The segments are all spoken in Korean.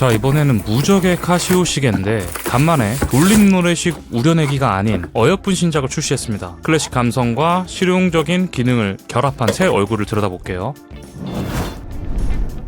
자 이번에는 무적의 카시오 시계인데 간만에 돌림 노래식 우려내기가 아닌 어여쁜 신작을 출시했습니다. 클래식 감성과 실용적인 기능을 결합한 새 얼굴을 들여다볼게요.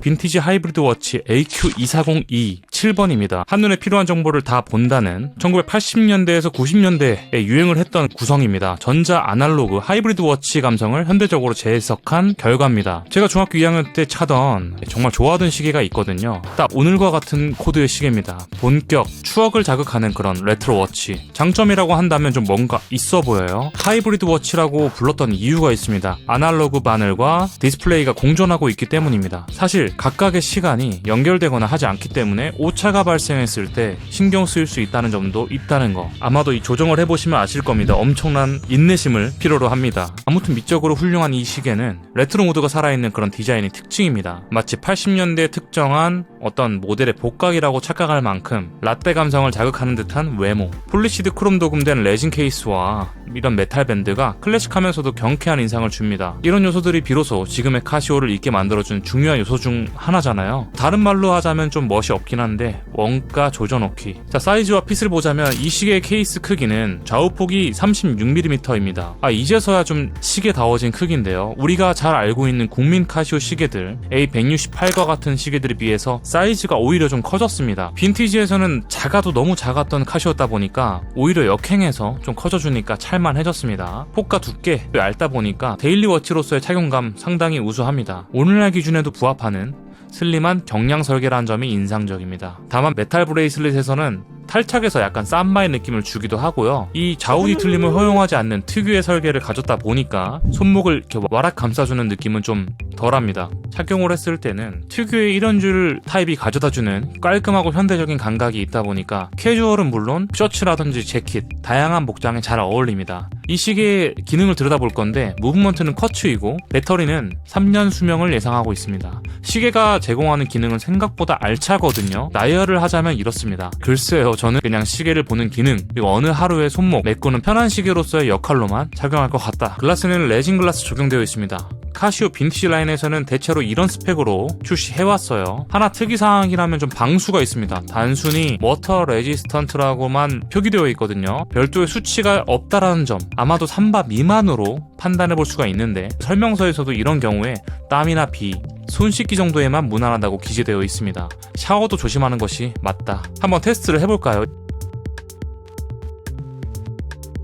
빈티지 하이브리드 워치 AQ240E 7번입니다. 한눈에 필요한 정보를 다 본다는 1980년대에서 90년대에 유행을 했던 구성입니다. 전자 아날로그 하이브리드 워치 감성을 현대적으로 재해석한 결과입니다. 제가 중학교 2학년 때 차던 정말 좋아하던 시계가 있거든요. 딱 오늘과 같은 코드의 시계입니다. 본격 추억을 자극하는 그런 레트로 워치. 장점이라고 한다면 좀 뭔가 있어 보여요. 하이브리드 워치라고 불렀던 이유가 있습니다. 아날로그 바늘과 디스플레이가 공존하고 있기 때문입니다. 사실 각각의 시간이 연결되거나 하지 않기 때문에 오차가 발생했을 때 신경 쓰일 수 있다는 점도 있다는 거. 아마도 이 조정을 해보시면 아실 겁니다. 엄청난 인내심을 필요로 합니다. 아무튼 미적으로 훌륭한 이 시계는 레트로 모드가 살아있는 그런 디자인이 특징입니다. 마치 80년대에 특정한 어떤 모델의 복각이라고 착각할 만큼 라떼 감성을 자극하는 듯한 외모. 폴리시드 크롬 도금된 레진 케이스와 이런 메탈 밴드가 클래식하면서도 경쾌한 인상을 줍니다. 이런 요소들이 비로소 지금의 카시오를 있게 만들어준 중요한 요소 중 하나잖아요. 다른 말로 하자면 좀 멋이 없긴 한데 원가 조져놓기. 자 사이즈와 핏을 보자면 이 시계의 케이스 크기는 좌우폭이 36mm입니다. 아 이제서야 좀 시계다워진 크기인데요. 우리가 잘 알고 있는 국민 카시오 시계들 A168과 같은 시계들에 비해서 사이즈가 오히려 좀 커졌습니다. 빈티지에서는 작아도 너무 작았던 카시오다 보니까 오히려 역행해서 좀 커져주니까 찰만해졌습니다. 폭과 두께 얇다 보니까 데일리 워치로서의 착용감 상당히 우수합니다. 오늘날 기준에도 부합하는 슬림한 경량 설계라는 점이 인상적입니다. 다만 메탈 브레이슬릿에서는 탈착에서 약간 쌈마의 느낌을 주기도 하고요. 이 좌우 뒤 틀림을 허용하지 않는 특유의 설계를 가졌다 보니까 손목을 이렇게 와락 감싸주는 느낌은 좀 덜합니다. 착용을 했을 때는 특유의 이런 줄 타입이 가져다주는 깔끔하고 현대적인 감각이 있다 보니까 캐주얼은 물론 셔츠라든지 재킷, 다양한 복장에 잘 어울립니다. 이 시계의 기능을 들여다볼 건데 무브먼트는 쿼츠이고 배터리는 3년 수명을 예상하고 있습니다. 시계가 제공하는 기능은 생각보다 알차거든요. 나열을 하자면 이렇습니다. 글쎄요, 저는 그냥 시계를 보는 기능 그리고 어느 하루의 손목 메꾸는 편한 시계로서의 역할로만 착용할 것 같다. 글라스는 레진 글라스 적용되어 있습니다. 카시오 빈티지 라인에서는 대체로 이런 스펙으로 출시해왔어요. 하나 특이사항이라면 좀 방수가 있습니다. 단순히 워터 레지스턴트라고만 표기되어 있거든요. 별도의 수치가 없다라는 점, 아마도 3바 미만으로 판단해 볼 수가 있는데 설명서에서도 이런 경우에 땀이나 비, 손 씻기 정도에만 무난하다고 기재되어 있습니다. 샤워도 조심하는 것이 맞다. 한번 테스트를 해볼까요?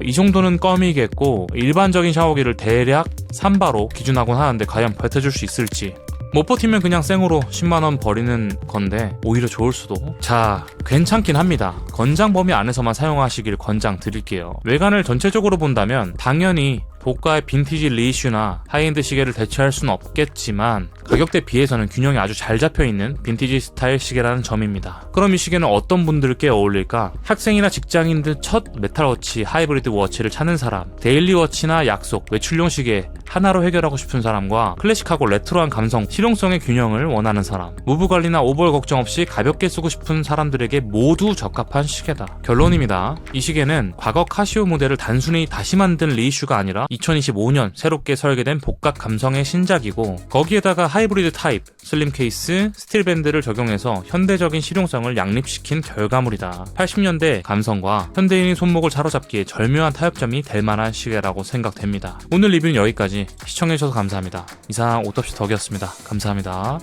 이 정도는 껌이겠고 일반적인 샤워기를 대략 3바로 기준하곤 하는데 과연 버텨줄 수 있을지 못 버티면 그냥 생으로 10만원 버리는 건데 오히려 좋을 수도 자 괜찮긴 합니다 권장 범위 안에서만 사용하시길 권장 드릴게요 외관을 전체적으로 본다면 당연히 고가의 빈티지 리이슈나 하이엔드 시계를 대체할 수는 없겠지만 가격대 비해서는 균형이 아주 잘 잡혀있는 빈티지 스타일 시계라는 점입니다. 그럼 이 시계는 어떤 분들께 어울릴까? 학생이나 직장인들 첫 메탈워치, 하이브리드 워치를 찾는 사람, 데일리 워치나 약속, 외출용 시계 하나로 해결하고 싶은 사람과 클래식하고 레트로한 감성, 실용성의 균형을 원하는 사람, 무브 관리나 오버홀 걱정 없이 가볍게 쓰고 싶은 사람들에게 모두 적합한 시계다. 결론입니다. 이 시계는 과거 카시오 모델을 단순히 다시 만든 리이슈가 아니라 2025년 새롭게 설계된 복각 감성의 신작이고 거기에다가 하이브리드 타입, 슬림 케이스, 스틸 밴드를 적용해서 현대적인 실용성을 양립시킨 결과물이다. 80년대 감성과 현대인의 손목을 사로잡기에 절묘한 타협점이 될 만한 시계라고 생각됩니다. 오늘 리뷰는 여기까지 끝까지 시청해주셔서 감사합니다. 이상 옷없이 덕이었습니다. 감사합니다.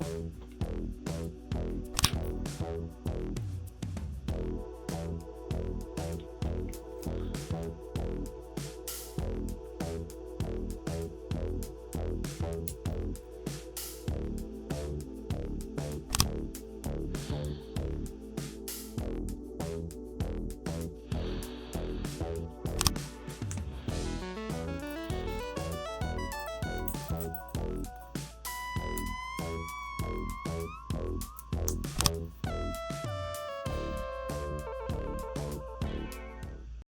Thank